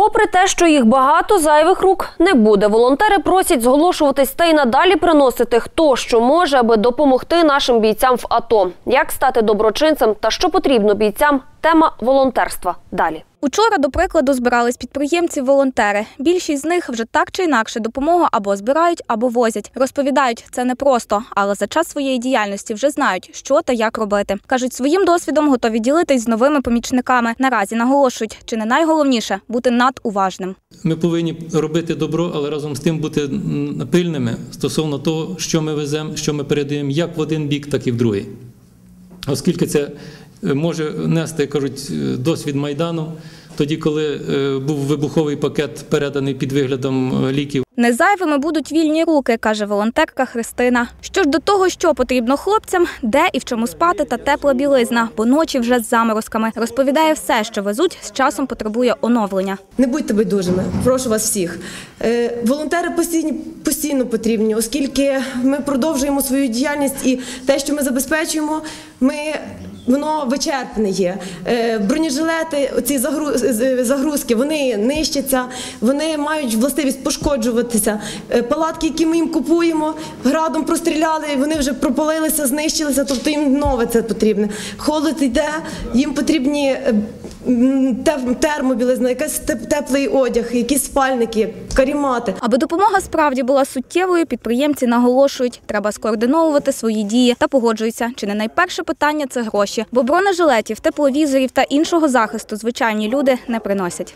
Попри те, що їх багато, зайвих рук не буде. Волонтери просять зголошуватись та й надалі приносити хто що може, аби допомогти нашим бійцям в АТО. Як стати доброчинцем та що потрібно бійцям? Тема волонтерства далі. Учора, до прикладу, збирались підприємці-волонтери. Більшість з них вже так чи інакше допомогу або збирають, або возять. Розповідають, це непросто, але за час своєї діяльності вже знають, що та як робити. Кажуть, своїм досвідом готові ділитись з новими помічниками. Наразі наголошують, чи не найголовніше бути надуважним. Ми повинні робити добро, але разом з тим бути пильними стосовно того, що ми веземо, що ми передаємо як в один бік, так і в другий. Оскільки це е, може нести, кажуть, е, досвід Майдану, тоді, коли е, був вибуховий пакет переданий під виглядом е, ліків. Незайвими будуть вільні руки, каже волонтерка Христина. Що ж до того, що потрібно хлопцям, де і в чому спати та тепла білизна, бо ночі вже з заморозками. Розповідає все, що везуть, з часом потребує оновлення. Не будьте байдужими, прошу вас всіх. Е, Волонтери постійно, постійно потрібні, оскільки ми продовжуємо свою діяльність і те, що ми забезпечуємо, ми. Воно вичерпне є. Е, Бронежилети, загру- загрузки, вони нищаться, вони мають властивість пошкоджуватися. Е, Палатки, які ми їм купуємо, градом простріляли, вони вже пропалилися, знищилися, тобто їм нове це потрібне. Холод йде, їм потрібні е, термобілизна, теп- теплий одяг, якісь спальники, карімати. Аби допомога справді була суттєвою, підприємці наголошують, треба скоординовувати свої дії та погоджуються. Чи не найперше питання це гроші, бо бронежилетів, тепловізорів та іншого захисту звичайні люди не приносять.